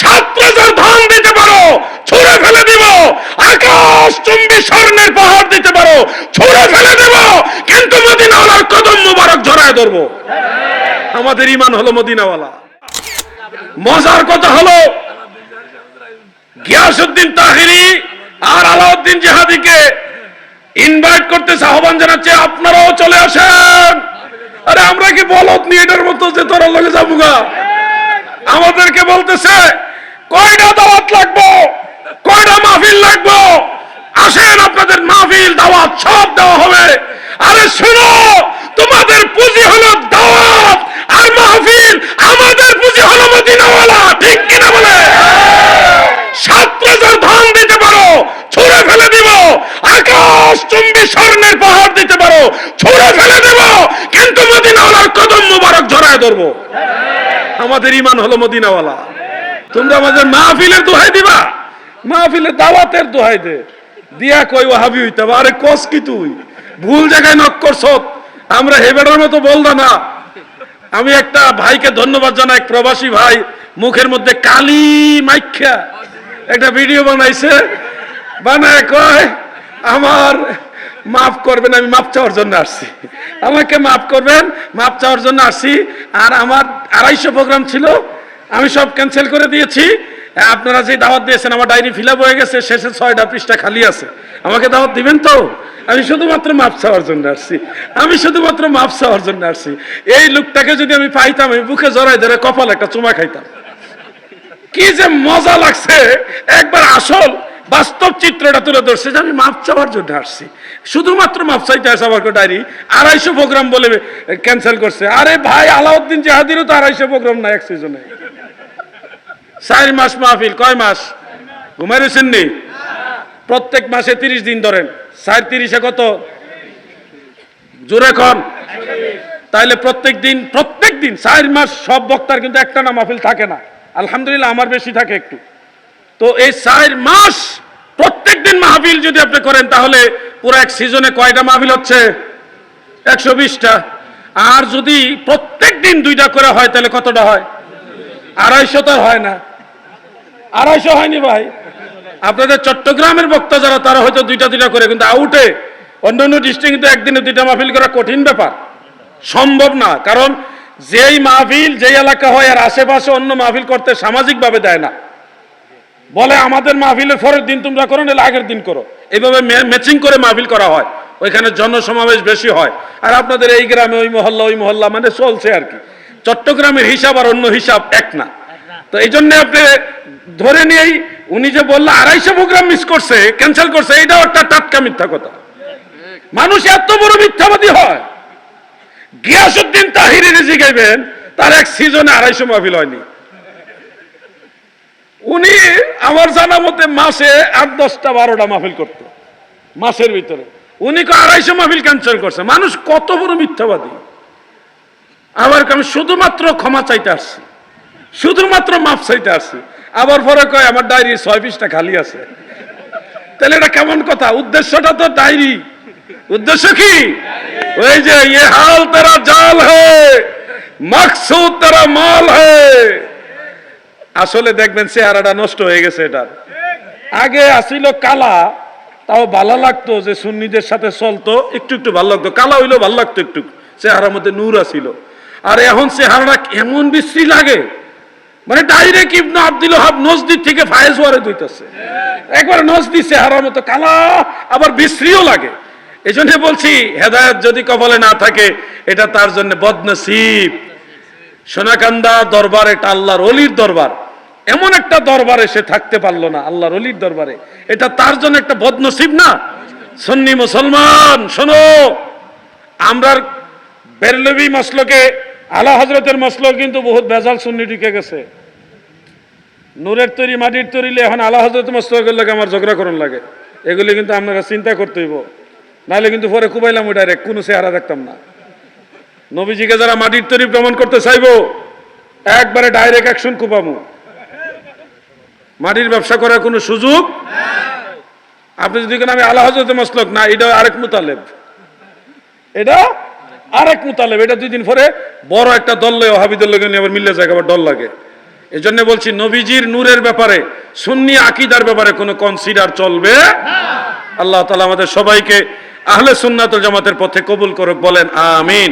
সাত দিতে পারো আকাশ চুম্বি স্বর্ণের পাহাড় দিতে পারো কিন্তু কদম ধরবো। আমাদের ইমান হলো মদিনাওয়ালা। মজার কথা হলো গিয়াসুদ্দিন তাহিরি আর আলাউদ্দিন জিহাদিকে ইনভাইট করতেছে, আহ্বান জানাচ্ছে, আপনারাও চলে আসেন। আরে, আমরা কি বলত নি এটার মতো যে তোরা লগে যাব গা? আমাদেরকে বলতেছে, কয়টা দাওয়াত লাগবো? কয়টা মাহফিল লাগবো? আসেন, আপনাদের মাহফিল, দাওয়াত সব দেওয়া হবে। আরে শুনো, তোমাদের পুঁজি হলো দাওয়াত আর মাহফিল আমাদের পুঁজি হলো মদিনাওয়ালা, ঠিক কিনা বলে? সাত হাজার ধান দিতে পারো, ছুঁড়ে ফেলে দিব। আকাশ চুম্বি স্বর্ণের পাহাড় দিতে পারো, ছুঁড়ে ফেলে দেব, কিন্তু মদিনাওয়ালার কদম মুবারক জড়ায় ধরবো। আমাদের ইমান হলো মদিনাওয়ালা। তোমরা আমাদের মাহফিলের দোহাই দিবা। মাহফিলের দাওয়াতের দোহাই দে। দিয়া কই ওহাবি হইতে। আরে, কস কি তুই? ভুল জায়গায় নক করছ। আমরা হেবেডার মতো বলদা না। আমি একটা ভাইকে ধন্যবাদ জানাই, এক প্রবাসী ভাই। মুখের মধ্যে কালি মাইখ্যা। একটা ভিডিও বানাইছে। বানায় কয়, আমার মাফ করবেন, আমি মাপ চাওয়ার জন্য আসছি। আমাকে মাফ করবেন, মাপ চাওয়ার জন্য আসছি। আর আমার আড়াইশো প্রোগ্রাম ছিল, আমি সব ক্যান্সেল করে দিয়েছি। আপনারা যে দাওয়াত দিয়েছেন, আমার ডায়েরি ফিল হয়ে গেছে, শেষে ছয়টা পৃষ্ঠা খালি আছে। আমাকে দাওয়াত দিবেন তো? আমি শুধুমাত্র মাপ চাওয়ার জন্য আসছি। আমি শুধুমাত্র মাপ চাওয়ার জন্য আসছি। এই লোকটাকে যদি আমি পাইতাম, আমি বুকে জড়াই ধরে কপাল একটা চুমা খাইতাম। কি যে মজা লাগছে! একবার আসল বাস্তব চিত্রটা তুলে ধরছে যে আমি মাপ চাওয়ার জন্য আসছি। শুধুমাত্র মাপ চাইতে আসে আমার ডায়েরি। আড়াইশো প্রোগ্রাম বলে ক্যান্সেল করছে। আরে ভাই, আলাউদ্দিন জাহাদিরও তো আড়াইশো প্রোগ্রাম না এক সিজনে চার মাস মাহফিল, কয় মাস? ঘুমাই রয়েছেন নি প্রত্যেক মাসে তিরিশ দিন ধরেন। চার তিরিশে কত? জোরে কন। তাইলে প্রত্যেক দিন প্রত্যেক দিন, চার মাস সব বক্তার কিন্তু একটা না মাহফিল থাকে না। আলহামদুলিল্লাহ, আমার বেশি থাকে একটু। তো এই চার মাস প্রত্যেক দিন মাহফিল যদি আপনি করেন, তাহলে পুরো এক সিজনে কয়টা মাহফিল হচ্ছে? একশো বিশটা। আর যদি প্রত্যেক দিন দুইটা করে হয়, তাহলে কতটা হয়? আড়াইশো তো হয় না। আড়াইশো হয়নি ভাই। আপনাদের চট্টগ্রামের বক্তা যারা, তারা হয়তো দুইটা দুইটা করে, কিন্তু আউটে অন্য অন্য ডিস্ট্রিক্ট একদিনে দুইটা মাহফিল করা কঠিন ব্যাপার। সম্ভব না। কারণ যেই মাহফিল, যেই এলাকা হয়, আর আশেপাশে অন্য মাহফিল করতে সামাজিকভাবে দেয় না। বলে, আমাদের মাহফিলের পরের দিন, তোমরা করো, নাহলে আগের দিন করো। এইভাবে ম্যাচিং করে মাহফিল করা হয়। ওইখানে জনসমাবেশ বেশি হয়। আর আপনাদের এই গ্রামে, ওই মহল্লা ওই মহল্লা মানে চলছে আর কি। চট্টগ্রামের হিসাব আর অন্য হিসাব এক না। তো এই জন্য আপনি ধরে নিয়েই, উনি যে বলল, আড়াইশো প্রোগ্রাম মিস করছে ক্যান্সেল করছে, এটাও একটা টাটকা মিথ্যা কথা। মানুষ এত বড় মিথ্যাবাদী হয়। গিয়াসুদ্দিন তাহিরি জিগাইবেন, তার এক সিজনে আড়াইশো মাহফিল হয়নি। উনি আমার জানা মতে মাসে আট, দশটা, বারোটা মাহফিল করত। মাসের ভিতরে। উনি আড়াইশো মাহফিল ক্যান্সেল করছে। মানুষ কত বড় মিথ্যাবাদী। আবার আমি শুধুমাত্র ক্ষমা চাইতে আসছি। শুধুমাত্র মাপ চাইতে আসছি। আবার পরে কয়, আমার ডায়েরি ছয় পিসটা খালি আছে। তাহলে এটা কেমন কথা? উদ্দেশ্যটা তো ডায়েরি। উদ্দেশ্য কি? ওই যে ইয়ে হাল তারা জাল হ্যাঁ মাকসুদ তারা মাল হ্যাঁ আসলে দেখবেন চেহারাটা নষ্ট হয়ে গেছে এটার আগে আসিল কালা, তাও ভালো লাগতো যে সুন্নিদের সাথে চলতো, একটু একটু ভালো লাগতো। কালা হইলেও ভালো লাগতো একটু, চেহারার মধ্যে নূর আসিল। আর এখন চেহারাটা এমন বিশ্রী লাগে মানে ডাইরেক্ট ইবনু আব্দুল হাব নজদির থেকে ফায়েজ ওয়ারে দইতেছে একবার নজদি চেহারার মতো কালা, আবার বিশ্রীও লাগে। এই জন্য বলছি, হেদায়ত যদি কপালে না থাকে, এটা তার জন্য বদনসিব। সোনাকান্দা দরবার এটা আল্লাহর অলির দরবার। এমন একটা দরবারে সে থাকতে পারল না, আল্লাহর অলির দরবারে। এটা তার জন্য একটা বদনসিব না? সন্নি মুসলমান, শোনো। আমরা বেরলবি মসলকে, আলা হজরতের মসলক কিন্তু বহুত বেজাল সুন্নি ঢুকে গেছে। নূরের তৈরি, মাটির তৈরি এখন আলা হজরত মসলকের লাগে আমার ঝগড়া করুন লাগে। এগুলি কিন্তু আপনারা চিন্তা করতে হইব। নাহলে কিন্তু পরে কুবাইলাম ওই ডাইরেক্ট কোনো চেহারা দেখতাম না। নবীজিকে যারা মাটির তৈরি প্রমাণ করতে চাইব, একবারে ডাইরেক্ট অ্যাকশন কুপামু মাটির ব্যবসা করার কোনো সুযোগ? আপনি যদি আমি আল্লাহ হজরত মসলক, না, এটা আরেক মুতালেব। এটা আরেক মুতালেব, এটা দুই দিন পরে বড় একটা দল লয় হাবিদুল লগে নিয়ে আবার মিললে যায়, আবার দল লাগে। এজন্য বলছি, নবীজির নূরের ব্যাপারে, সুন্নি আকিদার ব্যাপারে কোনো কনসিডার চলবে? আল্লাহ তালা আমাদের সবাইকে আহলে সুন্নাতুল জামাতের পথে কবুল করুক, বলেন, আমিন।